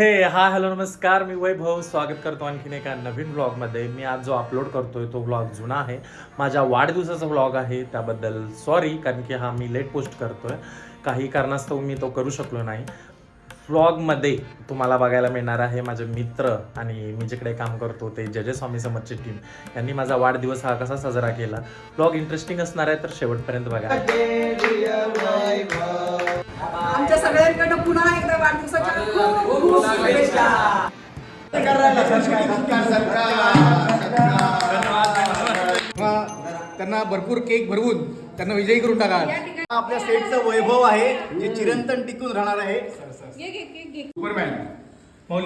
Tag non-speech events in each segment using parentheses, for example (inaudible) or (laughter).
हे हा हॅलो नमस्कार. मी वैभव. स्वागत करतो आणखीन एका नवीन व्लॉगमध्ये मी आज जो अपलोड करतोय तो व्लॉग जुना आहे. माझ्या वाढदिवसाचा व्लॉग आहे. त्याबद्दल सॉरी कारण की हा मी लेट पोस्ट करतोय. काही कारणास्तव मी तो करू शकलो नाही. व्लॉगमध्ये तुम्हाला बघायला मिळणार आहे माझे मित्र आणि मी जिकडे काम करतो ते जजे स्वामी समर्थची टीम यांनी माझा वाढदिवस हा कसा साजरा केला? व्लॉग इंटरेस्टिंग असणार आहे तर शेवटपर्यंत बघा. आमच्या सगळ्यांकडनं पुन्हा एकदा वाढदिवसाच्या खूप खूप शुभेच्छा. त्यांना भरपूर केक भरवून त्यांना विजयी करून टाका आपल्या सेटचं वैभव आहे जे चिरंतन टिकून राहणार आहे. Superman Oh,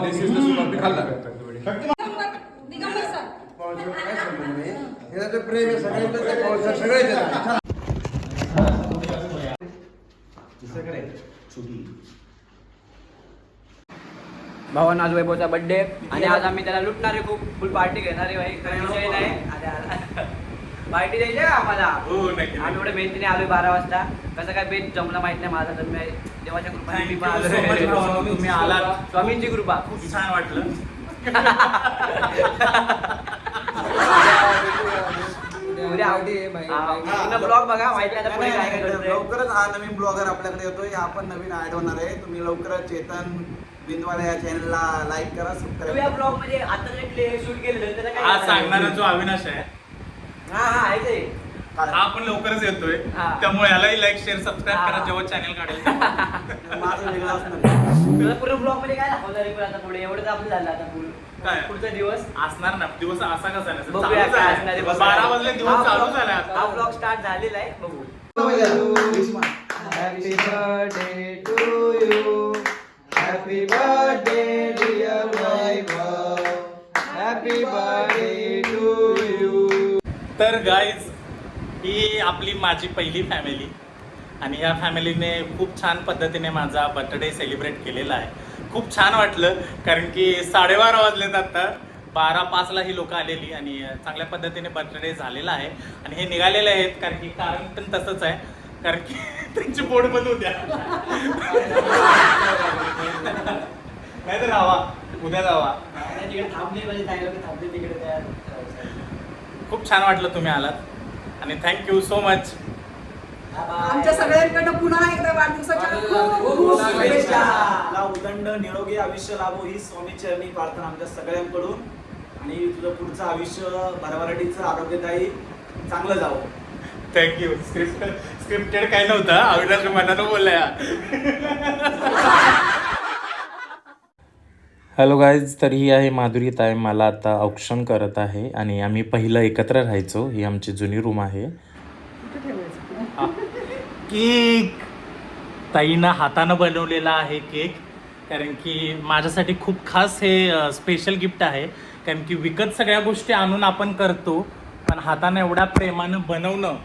this is the super. मी खाल्ला. भावान आज वैभवचा बर्थडे आणि आज आम्ही त्याला लुटणार आहे खूप फुल पार्टी घेणार आहे भाई. विषय नाही. पार्टी द्यायची आहे का आम्हाला? आम्ही एवढे मेहनतीने आलोय बारा वाजता. कसं काय बेत जमला माहीत नाही माझा तर मी देवाच्या कृपाने मी पण. तुम्ही आलात. स्वामींची कृपा. खूप छान वाटलं. (laughs) उद्या ब्लॉग बघा माहिती आता पुढे काय काय करतोय. लवकरच हा नवीन ब्लॉगर आपल्याकडे येतोय. हा पण नवीन ऍड होणार आहे. तुम्ही लवकरच चेतन बिंदवाला या चॅनलला लाईक करा तुम्ही या सबस्क्राईब ब्लॉगमध्ये आता जे शूट केलेलं त्याला काय आज सांगणारा? जो अविनाश आहे. हा हा ते. हा. पण लवकरच येतोय. हा. त्यामुळे यालाही लाईक शेअर सबस्क्राईब करा. जेव्हा चॅनल काढेल (laughs) माझं वेगळं असणार आहे. तुला पूर्ण ब्लॉगमध्ये काय दाखवणार आहे पण आता पुढे? एवढं तर आपलं झालं आता पुढे काय? पुढचा दिवस? असणार ना. दिवस असा कसा नसेल बघूया चालू काय झालाय. असणार आहे. बघूया. बारा वाजले हा दिवस चालू झाला हा ब्लॉग स्टार्ट झालेला आहे. बघू. Happy birthday to you happy birthday dear Vaibhav happy birthday to you तर गाईज ही आपली माझी पहिली फॅमिली आणि या फॅमिलीने खूप छान पद्धतीने माझा बर्थडे सेलिब्रेट केलेला आहे. खूप छान वाटलं कारण की साडेबारा वाजलेत आता. बारा पाचला ही लोक आलेली आणि चांगल्या पद्धतीने बर्थडे झालेला आहे. आणि हे निघालेले आहेत कारण की कारण पण तसंच आहे. कारण की (laughs) त्यांची बोर्ड बंद होत्या (laughs) नाही तर राहा उद्या जावा. खूप छान वाटलं तुम्ही आलात. आणि थँक्यू सो मच आमच्या सगळ्यांकडनं पुन्हा एकदा वाढदिवसाच्या खूप खूप शुभेच्छा. मला उदंड निरोगी आयुष्य लाभो ही स्वामी चरणी प्रार्थना आमच्या सगळ्यांकडून. आणि तुझं पुढचं आयुष्य भरभराटीचं आरोग्यदायी चांगलं जावं. थँक्यू स्क्रिप्ट स्क्रिप्टेड काय नव्हतं? अविनाश मनानं बोललाय हॅलो गाईज तर ही आहे माधुरी ताई. मला आता औक्षण करत आहे आणि आम्ही पहिलं एकत्र राहायचो. ही आमची जुनी रूम आहे. केक. ताईनं हातानं बनवलेला आहे केक. कारण की माझ्यासाठी खूप खास हे स्पेशल गिफ्ट आहे. कारण की विकत सगळ्या गोष्टी आणून आपण करतो पण हातानं एवढ्या प्रेमानं बनवणं.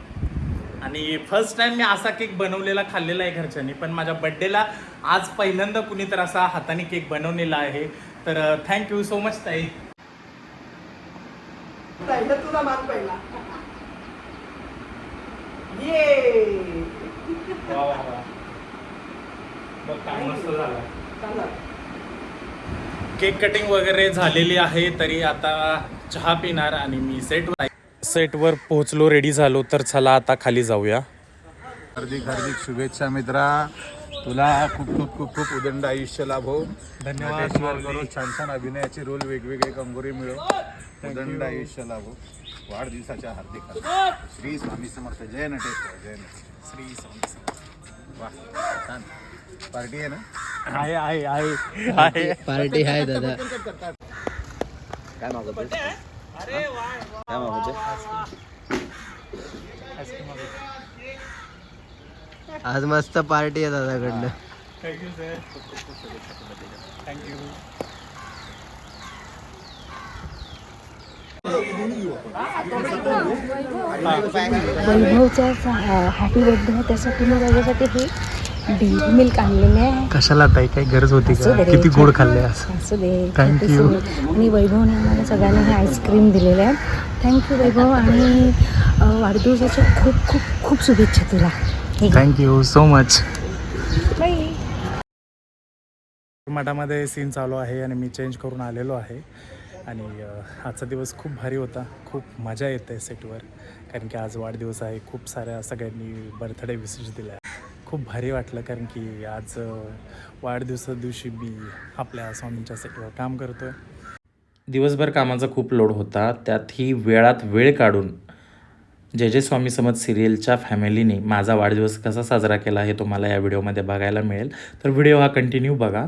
आणि फर्स्ट टाइम मी असा केक बनवलेला खाल्लेला आहे घरच्यांनी. पण माझ्या बड्डेला आज पहिल्यांदा कुणी तर असा हाताने केक बनवलेला आहे. तर थँक्यू सो मच ताई. पहिला तुझा मान पहिला. ये केक कटिंग वगैरे झालेली आहे तरी आता चहा पिणार आणि मी सेटवर सेटवर पोहोचलो रेडी झालो तर चला आता खाली जाऊया. हार्दिक हार्दिक शुभेच्छा मित्रा. तुला खूप खूप खूप खूप उदंड आयुष्य लाभो. धन्यवाद. करो छान छान अभिनयाचे रोल वेगवेगळे कंगोरे मिळो. उदंड आयुष्य लाभो. वाढदिवसाच्या हार्दिक. श्री स्वामी समर्थ जय नटेश्वर जय श्री स्वामी समर्थ. वा छान. पार्टी आहे ना? आहे आहे आहे. आहे. पार्टी आहे दादा. आज मस्त पार्टी आहे दादाकडनं. Thank you sir thank you वैभवचा happy birthday आहे. त्यासाठी मी त्याच्यासाठी हे डेअरी मिल्क आणलेले आहे. कशाला ताई काही गरज होती का? किती गोड खाल्ले असू दे. सुरे. आणि वैभवने आम्हाला सगळ्यांना हे आईस्क्रीम दिलेले आहे. Thank you Vaibhav. आणि वाढदिवसाच्या खूप खूप खूप शुभेच्छा तुला. Thank you so much bye मठामध्ये सीन चालू आहे आणि मी चेंज करून आलेलो आहे. आणि आजचा दिवस खूप भारी होता. खूप मजा येते सेटवर. कारण की आज वाढदिवस आहे. खूप साऱ्या सगळ्यांनी बर्थडे विशेष दिल्या. खूप भारी वाटलं कारण की आज वाढदिवसा दिवशी मी आपल्या स्वामींच्या सेटवर काम करतो आहे दिवसभर कामाचा खूप लोड होता. त्यातही वेळात वेळ काढून जय जय स्वामी समज सिरियलच्या फॅमिलीने माझा वाढदिवस कसा साजरा केला हे तुम्हाला या व्हिडिओमध्ये बघायला मिळेल. तर व्हिडिओ हा कंटिन्यू बघा.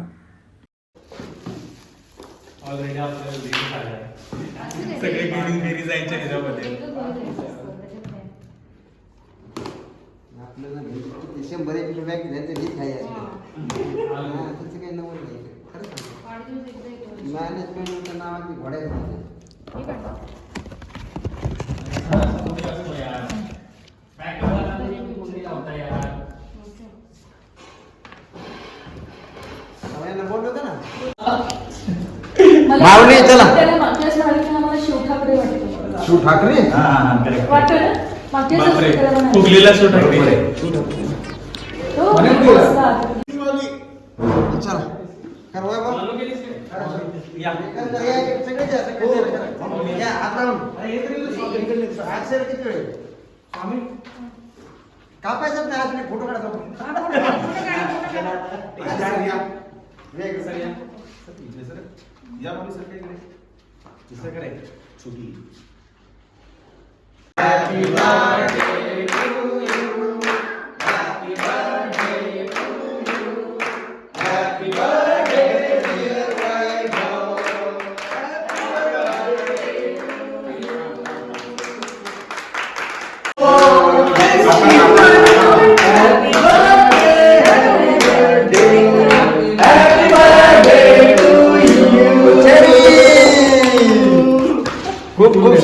सगळे घरी जायचे ह्याच्यामध्ये शंभर एक बॅग घ्यायचं नीट खायचं त्याचं काही नवल नाही. खरंच मॅनेजमेंटच्या नावाची घोड्या सगळ्यांना बोललो का ना माऊली चला. त्याला मागच्या वेळेस म्हणाले की आम्हाला शिव ठाकरे वाटतो शिव ठाकरे? वाटतं ना? मागच्या वेळेस बापरे त्याला म्हणाले. फुगलेला सूट आहे. तो बसला. चला. कर वय बा. सगळे द्या, सगळे द्या. या, हात लावून. हात सर. किती वेळ? स्वामी. कापायचं नाही फोटो काढा हो खाली वाली या खाली सर काही का, काय काम?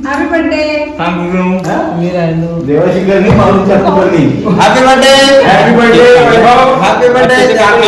Happy birthday. देवाची करणी माणूसच्या हातात करणी happy birthday happy birthday happy birthday झाडून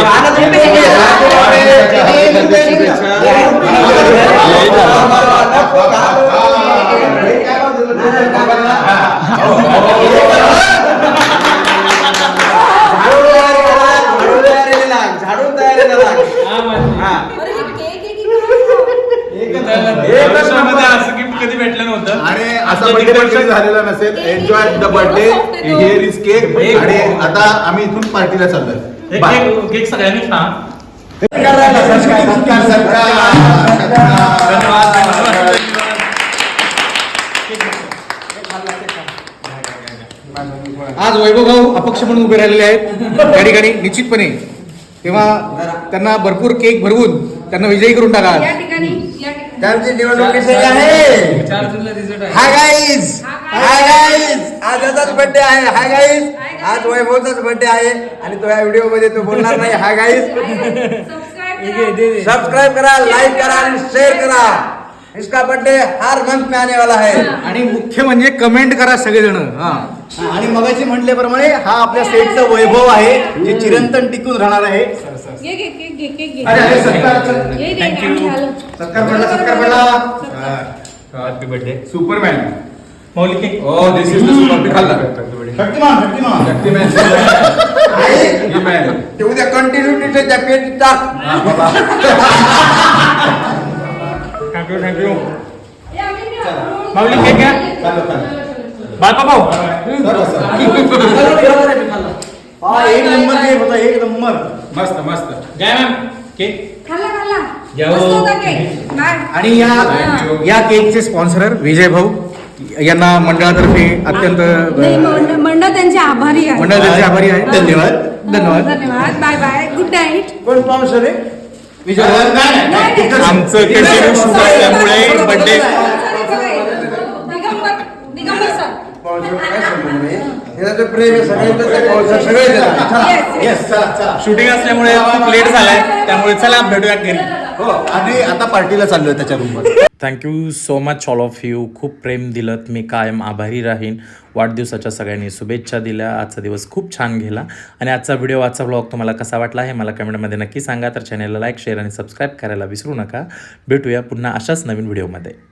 कधी झालेला नसेल. Enjoy the birthday here is cake आणि आता आम्ही इथून पार्टीला चाललोय. केक केक सगळ्यांनी खा. आज वैभव भाऊ अपक्ष म्हणून उभे राहिलेले आहेत. त्या ठिकाणी निश्चितपणे तेव्हा त्यांना भरपूर केक भरवून त्यांना विजयी करून टाका. या ठिकाणी या ठिकाणी. त्यांची निवडणूक आहे. हाय गाईज हाय गाईज आज याचाच बर्थडे आहे. हाय गाईज आज वैभवचाच बर्थडे आहे. आणि तो या व्हिडिओमध्ये तो बोलणार नाही. हाय गाईज सबस्क्राईब करा. सब्सक्राइब करा लाइक करा आणि शेअर करा. इसका बर्थडे हर मंथ में आने वाला है. आणि मुख्य म्हणजे कमेंट करा सगळेजण. हा. आणि मगाशी म्हटल्याप्रमाणे हा आपल्या सेटचा वैभव आहे जे चिरंतन टिकून राहणार आहे. घे, घे, घे, घे, घे, घे. अरे, अरे, सत्कार, चल. घे, घे, आम्ही झालं. सत्कार पडला सत्कार पडला. Happy birthday Superman Maulik. Oh this is the super खाल्ला शक्तिमान शक्तिमान आहे ते उद्या कंटिन्युटी त्या पेट टाक थँक्यू थँक्यू आम्ही घ्या. हा एक नंबर केक होता एक नंबर. मस्त मस्त. मॅम केक खाल्ला खाल्ला हो. बाय. आणि या या केकचे स्पॉन्सर विजय भाऊ. यांना मंडळातर्फे अत्यंत नाही, मंड- मंडळ त्यांचे आभारी आहे मंडळ त्यांचे आभारी आहे धन्यवाद धन्यवाद. धन्यवाद. Bye bye. गुड नाईट कोण पाऊस विजय. भाऊ आमचं कंटिन्यू शूट असल्यामुळे दिगंबर दिगंबर सर प्रेम आहे ते सगळे. येस शूटिंग असल्यामुळे खूप लेट झालाय. त्यामुळे चला भेटूया घरी. हो आणि आता पार्टीला चाललोय त्याच्या रूममध्ये thank you so much all of you खूप प्रेम दिलं मी कायम आभारी राहीन. वाढदिवसाच्या सगळ्यांनी शुभेच्छा दिल्या. आजचा दिवस खूप छान गेला. आणि आजचा व्हिडिओ आजचा ब्लॉग तुम्हाला कसा वाटला हे मला कमेंटमध्ये नक्की सांगा. तर चॅनलला लाईक शेअर आणि सबस्क्राईब करायला विसरू नका. भेटूया पुन्हा अशाच नवीन व्हिडिओमध्ये